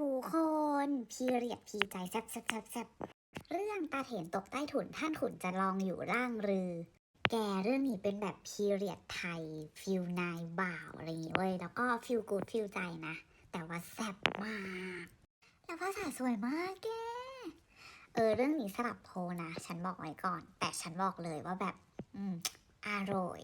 ทุกคนพีเรียดพีใจแซบแซบแซบแซบเรื่องตาเถนตกใต้ถุนท่านขุนจะลองอยู่ร่างรือ แกเรื่องนี้เป็นแบบพีเรียดไทยฟิลนายบ่าวอะไรอย่างเงี้ยเว้ยแล้วก็ฟิลกูดฟิลใจนะ แต่ว่าแซ่บมาก แล้วภาษาสวยมากแกเออเรื่องนี้สลับโพนะ ฉันบอกไว้ก่อน แต่ฉันบอกเลยว่าแบบ อืมอร่อย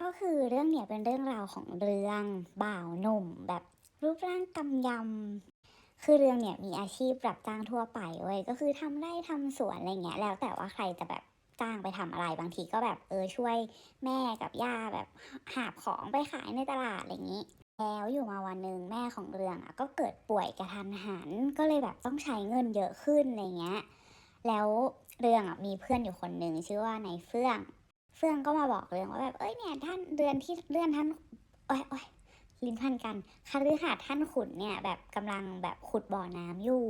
ก็คือเรื่องเนี่ยเป็นเรื่องราวของเรื่องบ่าวหนุ่มแบบรูปร่างกำยำ คือเรื่องเนี่ยมีอาชีพรับจ้างทั่วไปเว้ยก็คือทำไร่ทำสวนอะไรเงี้ยแล้วแต่ว่าใครจะแบบจ้างไปทำอะไรบางทีก็แบบเออช่วยแม่กับย่าแบบหาบของไปขายในตลาดอะไรอย่างนี้แล้วอยู่มาวันหนึ่งแม่ของเรืองอะก็เกิดป่วยกระทันหันก็เลยแบบต้องใช้เงินเยอะขึ้นอะไรเงี้ยแล้วเรืองอะมีเพื่อนอยู่คนหนึ่งชื่อว่านายเฟื่อง เฟื่องก็มาบอกเรืองว่าแบบเอ้ยเนี่ยท่านเดือนที่เลื่อนท่านโอ้ยโอ้ย นพันกันคฤหาสน์ท่านขุนเนี่ยแบบกำลังแบบขุดบ่อน้ำอยู่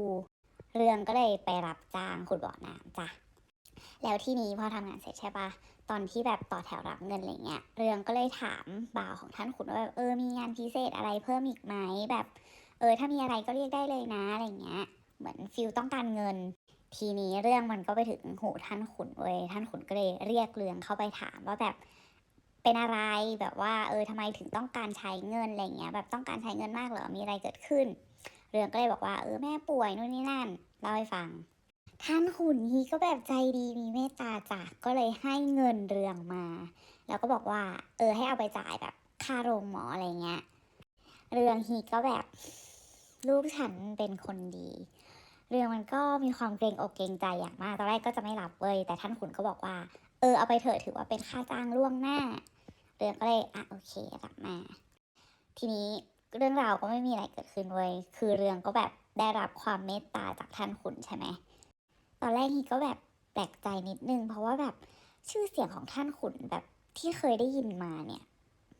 เรืองก็เลยไปรับจ้างขุดบ่อน้ำจ้ะแล้วที่นี้พอทำงานเสร็จใช่ปะตอนที่แบบต่อแถวรับเงินอะไรเงี้ย เรืองก็เลยถามบ่าวของท่านขุนว่าแบบเออมีงานพิเศษอะไรเพิ่มอีกไหมแบบ เออถ้ามีอะไรก็เรียกได้เลยนะอะไรเงี้ย เหมือนฟิลต้องการเงิน ทีนี้เรื่องมันก็ไปถึงหูท่านขุนเว้ยท่านขุนก็เลยเรียกเรืองเข้าไปถามว่าแบบ เป็นอะไรแบบว่า เออทำไมถึงต้องการใช้เงินอะไรเงี้ยแบบต้องการใช้เงินมากเหรอมีอะไรเกิดขึ้น เรืองก็เลยบอกว่าเออแม่ป่วยนู่นนี่นั่นเล่าให้ฟัง ท่านขุนฮีก็แบบใจดีมีเมตตาจ้ะก็เลยให้เงินเรืองมา แล้วก็บอกว่า เออให้เอาไปจ่ายแบบค่าโรงหมออะไรเงี้ยเรืองฮีก็แบบลูกฉันเป็นคนดี เรื่องมันก็มีความเกรงอกเกรงใจอย่างมากตอนแรกก็จะไม่รับเว้ยแต่ท่านขุนก็บอกว่า เออเอาไปเถอะถือว่าเป็นค่าจ้างล่วงหน้า เรื่องก็เลยอะโอเครับมา ทีนี้เรื่องราวก็ไม่มีอะไรเกิดขึ้นเว้ยคือเรื่องก็แบบได้รับความเมตตาจากท่านขุนใช่ไหมตอนแรกฮีก็แบบแปลกใจนิดนึง เพราะว่าแบบชื่อเสียงของท่านขุนแบบที่เคยได้ยินมาเนี่ย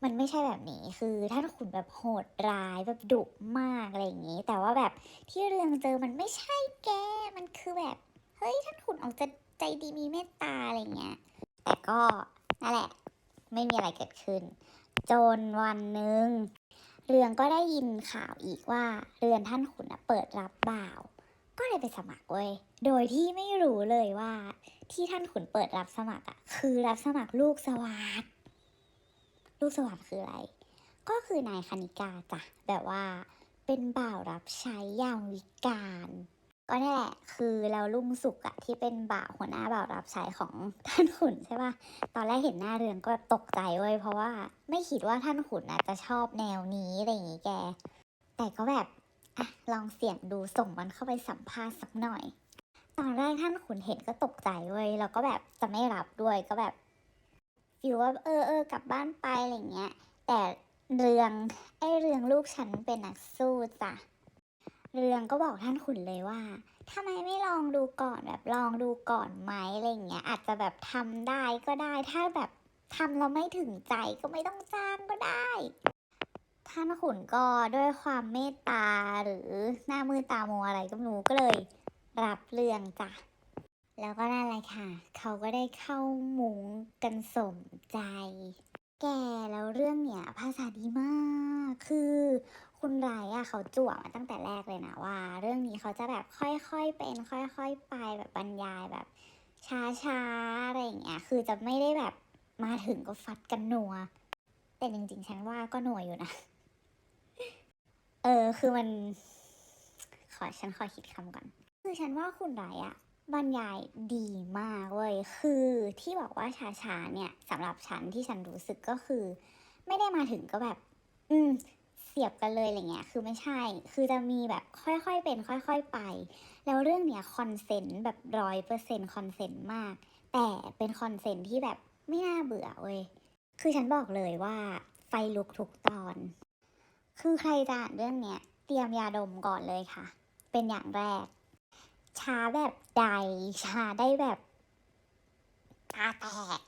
มันไม่ใช่แบบนี้คือท่านขุนแบบโหดร้ายแบบดุมากอะไรอย่างนี้ แต่ว่าแบบที่เรืองเจอมันไม่ใช่แกมันคือแบบเฮ้ยท่านขุนออกจะใจดีมีเมตตาอะไรเงี้ยแต่ก็นั่นแหละ ไม่มีอะไรเกิดขึ้น จนวันหนึ่งเรืองก็ได้ยินข่าวอีกว่าเรือนท่านขุนเปิดรับบ่าว ก็เลยไปสมัครเว้ย โดยที่ไม่รู้เลยว่า ที่ท่านขุนเปิดรับสมัครอะ คือรับสมัครลูกสวัสดลูกสวัสดคืออะไร ก็คือนายคณิกาจ้ะแบบว่าเป็นบ่าวรับใช้ยามวิกาล ก็นี่แหละคือแล้วลุงสุกอะที่เป็นบ่าวหัวหน้าบ่าวรับใช้ของท่านขุนใช่ปะตอนแรกเห็นหน้าเรืองก็ตกใจเว้ยเพราะว่าไม่คิดว่าท่านขุนอะจะชอบแนวนี้อะไรอย่างงี้แก แต่ก็แบบอะลองเสี่ยงดูส่งมันเข้าไปสัมภาษณ์สักหน่อย ตอนแรกท่านขุนเห็นก็ตกใจเว้ยแล้วก็แบบจะไม่รับด้วยก็แบบฟิลว่าเออเออกลับบ้านไปอะไรเงี้ย แต่เรืองไอเรืองลูกฉันเป็นนักสู้จ้ะ เรืองก็บอกท่านขุนเลยว่าทำไมไม่ลองดูก่อนแบบลองดูก่อนไหมอะไรเงี้ย อาจจะแบบทำได้ก็ได้ ถ้าแบบทำแล้วไม่ถึงใจก็ไม่ต้องจ้างก็ได้ ท่านขุนก็ด้วยความเมตตาหรือหน้ามือตามัวอะไรก็ไม่รู้ก็เลย รับเรื่องจ้ะแล้วก็นั่นแหละค่ะ เขาก็ได้เข้ามุงกันสมใจ แกแล้วเรื่องเนี้ยภาษาดีมาก คือ คุณไรอะเขาจั่วมาตั้งแต่แรกเลยนะว่า เรื่องนี้เขาจะแบบค่อยๆเป็น ค่อยๆไปแบบบรรยายแบบ ช้าๆอะไรอย่างเงี้ยคือจะไม่ได้แบบมาถึงก็ฟัดกันนัว แต่จริงๆฉันว่าก็หน่วยอยู่นะ เออคือมัน ขอฉันขอคิดคำก่อน คือฉันว่าคุณไรอะบรรยายดีมากเว้ยคือที่บอกว่าช้าๆเนี่ยสำหรับฉันที่ฉันรู้สึกก็คือ ไม่ได้มาถึงก็แบบ อืม สียบกันเลยอะไรเงี้ย คือไม่ใช่ คือจะมีแบบค่อยๆเป็น ค่อย ๆไป แล้วเรื่องเนี้ยคอนเซนต์แบบร้อยเปอร์เซ็นต์คอนเซนต์มาก แต่เป็นคอนเซนต์ที่แบบไม่น่าเบื่อเว้ย คือฉันบอกเลยว่าไฟลุกทุกตอน คือใครจะอ่านเรื่องเนี้ยเตรียมยาดมก่อนเลยค่ะ เป็นอย่างแรก ช้าแบบใดช้าได้แบบตาแตก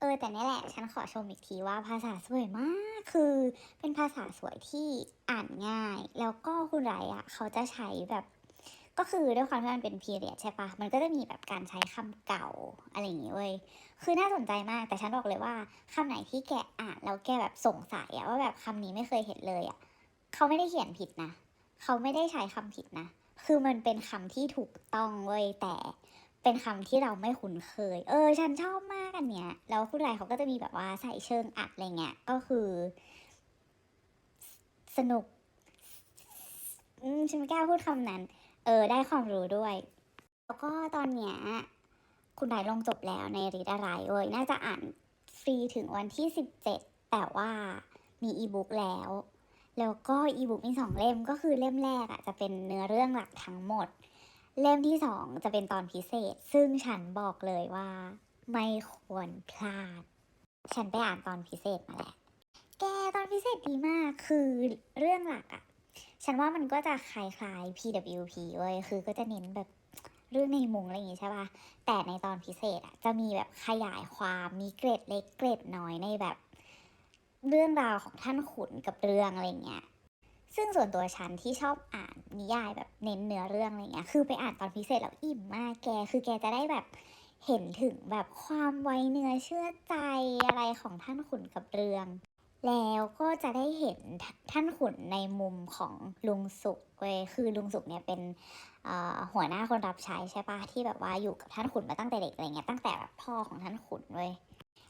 เออแต่นี่แหละ ฉันขอชมอีกทีว่าภาษาสวยมาก คือเป็นภาษาสวยที่อ่านง่าย แล้วก็คุณไรอะเขาจะใช้แบบ ก็คือด้วยความที่มันเป็นพีเรียดใช่ปะมันก็จะมีแบบการใช้คำเก่าอะไรอย่างงี้เว้ยคือน่าสนใจมากแต่ฉันบอกเลยว่าคำไหนที่แกอ่านแล้วแกแบบสงสัยอะว่าแบบคำนี้ไม่เคยเห็นเลยอะเขาไม่ได้เขียนผิดนะเขาไม่ได้ใช้คำผิดนะคือมันเป็นคำที่ถูกต้องเว้ยแต่ เป็นคำที่เราไม่คุ้นเคย เออ ฉันชอบมากอันเนี้ย แล้วผู้ใดเขาก็จะมีแบบว่าใส่เชิงอัดอะไรเงี้ย ก็คือ สนุก อืม ฉันไม่กล้าพูดคำนั้น เออ ได้ความรู้ด้วย แล้วก็ตอนเนี้ย คุณไดลงจบแล้วในรีดอะไรเว้ย น่าจะอ่านฟรีถึงวันที่17แต่ว่ามีอีบุ๊กแล้ว แล้วก็อีบุ๊กมีสองเล่ม ก็คือเล่มแรกอะจะเป็นเนื้อเรื่องหลักทั้งหมด เล่มที่สองจะเป็นตอนพิเศษ ซึ่งฉันบอกเลยว่า ไม่ควรพลาด ฉันไปอ่านตอนพิเศษมาแล้ว แกตอนพิเศษดีมาก คือเรื่องหลักอะฉันว่ามันก็จะคล้ายๆ PWP เว้ย คือก็จะเน้นแบบเรื่องในมุงอะไรอย่างงี้ใช่ปะแต่ในตอนพิเศษอะจะมีแบบขยายความมีเกร็ดเล็กเกร็ดน้อยในแบบ เรื่องราวของท่านขุนกับเรื่องอะไรเงี้ย ซึ่งส่วนตัวฉันที่ชอบอ่านนิยายแบบเน้นเนื้อเรื่องอะไรเงี้ย คือไปอ่านตอนพิเศษแล้วอิ่มมากแก คือแกจะได้แบบเห็นถึงแบบความไว้เนื้อเชื่อใจอะไรของท่านขุนกับเรือง แล้วก็จะได้เห็นท่านขุนในมุมของลุงสุกเว้ยคือลุงสุกเนี่ยเป็นหัวหน้าคนรับใช้ใช่ปะที่แบบว่าอยู่กับท่านขุนมาตั้งแต่เด็กอะไรเงี้ยตั้งแต่แบบพ่อของท่านขุนเว้ย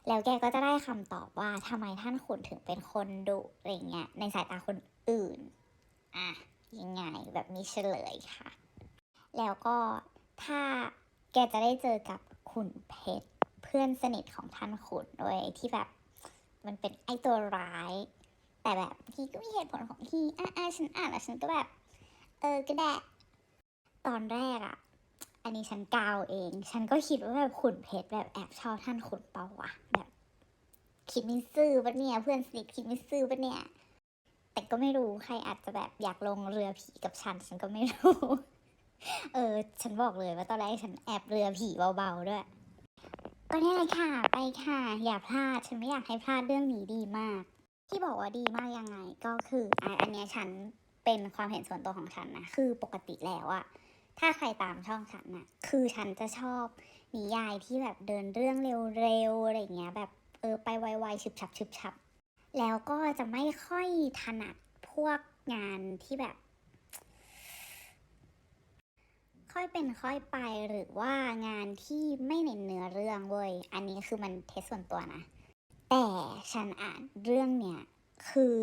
แล้วแกก็จะได้คำตอบว่าทำไมท่านขุนถึงเป็นคนดุอะไรเงี้ยในสายตาคน อื่น อะ ยังไงแบบมีเฉลยค่ะ แล้วก็ถ้าแกจะได้เจอกับขุนเพชร เพื่อนสนิทของท่านขุนด้วยที่แบบมันเป็นไอตัวร้าย แต่แบบทีก็มีเหตุผลของทีอะอะฉันอ่านแล้วฉันก็แบบ เออก็ได้ตอนแรกอะอันนี้ฉันกาวเอง ฉันก็คิดว่าแบบขุนเพชรแบบแอบชอบท่านขุนเปล่าวะแบบคิดไม่ซื่อปะเนี่ย เพื่อนสนิทคิดไม่ซื่อปะเนี่ย แต่ก็ไม่รู้ใครอาจจะแบบอยากลงเรือผีกับฉัน ฉันก็ไม่รู้ เออ ฉันบอกเลยว่าตอนแรกฉันแอบเรือผีเบาๆด้วย ก็นี่เลยค่ะ ไปค่ะ อย่าพลาด ฉันไม่อยากให้พลาดเรื่องนี้ดีมาก ที่บอกว่าดีมากยังไง ก็คืออะอันเนี้ยฉันเป็นความเห็นส่วนตัวของฉันนะ คือปกติแล้วอะถ้าใครตามช่องฉันนะคือฉันจะชอบนิยายที่แบบเดินเรื่องเร็วๆอะไรอย่างเงี้ย แบบเออไปไวๆฉึบฉับฉึบฉับ แล้วก็จะไม่ค่อยถนัดพวกงานที่แบบ ค่อยเป็นค่อยไปหรือว่างานที่ไม่เน้นเนื้อเรื่องเว้ย อันนี้คือมันเทสส่วนตัวนะ แต่ฉันอ่านเรื่องเนี้ยคือ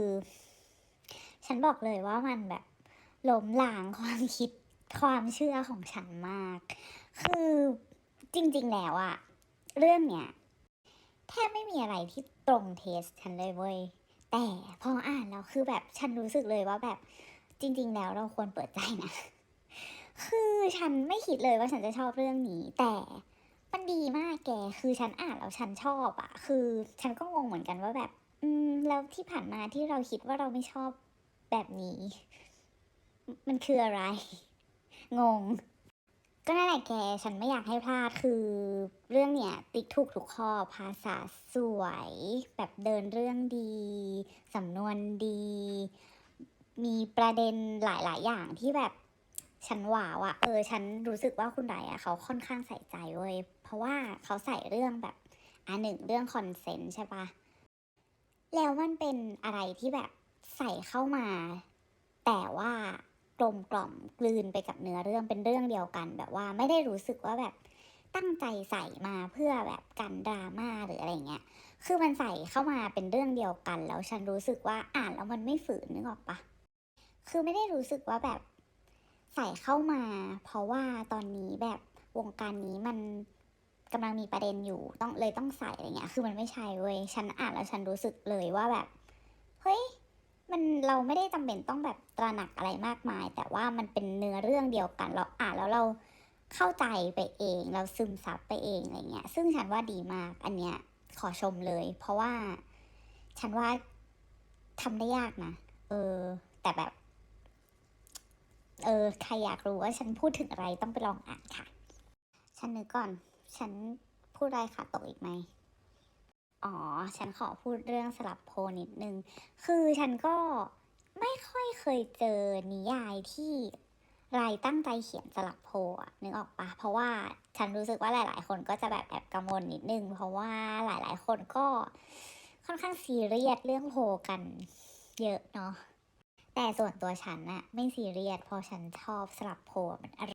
ฉันบอกเลยว่ามันแบบล้มล้างความคิดความเชื่อของฉันมาก คือจริง ๆ แล้วอะเรื่องเนี้ย แทบไม่มีอะไรที่ตรงเทสฉันเลยเว้ย แต่พออ่านแล้วคือแบบฉันรู้สึกเลยว่าแบบจริง ๆ แล้วเราควรเปิดใจนะ คือฉันไม่คิดเลยว่าฉันจะชอบเรื่องนี้ แต่มันดีมากแก คือฉันอ่านแล้วฉันชอบอะคือฉันก็งงเหมือนกันว่าแบบ อืมแล้วที่ผ่านมาที่เราคิดว่าเราไม่ชอบแบบนี้ มันคืออะไร งง ก็นั่นแหละแก ฉันไม่อยากให้พลาดคือเรื่องเนี้ยติ๊กถูกทุกข้อภาษาสวย แบบเดินเรื่องดี สำนวนดี มีประเด็นหลายๆ อย่างที่แบบฉันว้าวอะเออ ฉันรู้สึกว่าคุณไดอะเขาค่อนข้างใส่ใจเว้ย เพราะว่าเขาใส่เรื่องแบบอันหนึ่งเรื่องคอนเซนต์ใช่ปะแล้วมันเป็นอะไรที่แบบใส่เข้ามา แต่ว่า กลมกล่อมกลืนไปกับเนื้อเรื่องเป็นเรื่องเดียวกัน แบบว่าไม่ได้รู้สึกว่าแบบตั้งใจใส่มาเพื่อแบบกันดราม่าหรืออะไรเงี้ย คือมันใส่เข้ามาเป็นเรื่องเดียวกัน แล้วฉันรู้สึกว่าอ่านแล้วมันไม่ฝืนนึกออกปะคือไม่ได้รู้สึกว่าแบบใส่เข้ามา เพราะว่าตอนนี้แบบวงการนี้มันกำลังมีประเด็นอยู่ต้องเลยต้องใส่อะไรเงี้ย คือมันไม่ใช่เว้ย ฉันอ่านแล้วฉันรู้สึกเลยว่าแบบ เฮ้ย มันเราไม่ได้จำเป็นต้องแบบตระหนักอะไรมากมาย แต่ว่ามันเป็นเนื้อเรื่องเดียวกันเราอ่านแล้วเราเข้าใจไปเอง เราซึมซับไปเองอะไรเงี้ย ซึ่งฉันว่าดีมากอันเนี้ยขอชมเลย เพราะว่าฉันว่าทำได้ยากนะเออ แต่แบบ เออใครอยากรู้ว่าฉันพูดถึงอะไรต้องไปลองอ่านค่ะ ฉันนึกก่อน ฉันพูดอะไรขาดตกอีกไหม อ๋อ ฉันขอพูดเรื่องสลับโพนิดนึง คือฉันก็ไม่ค่อยเคยเจอนิยายที่รายตั้งใจเขียนสลับโพอะนึกออกปะเพราะว่าฉันรู้สึกว่าหลาย ๆ คนก็จะแบบแอบกังวลนิดนึง เพราะว่าหลาย ๆ คนก็ค่อนข้างซีเรียสเรื่องโพกันเยอะเนาะแต่ส่วนตัวฉันน่ะไม่ซีเรียสเพราะฉันชอบสลับโพมันอ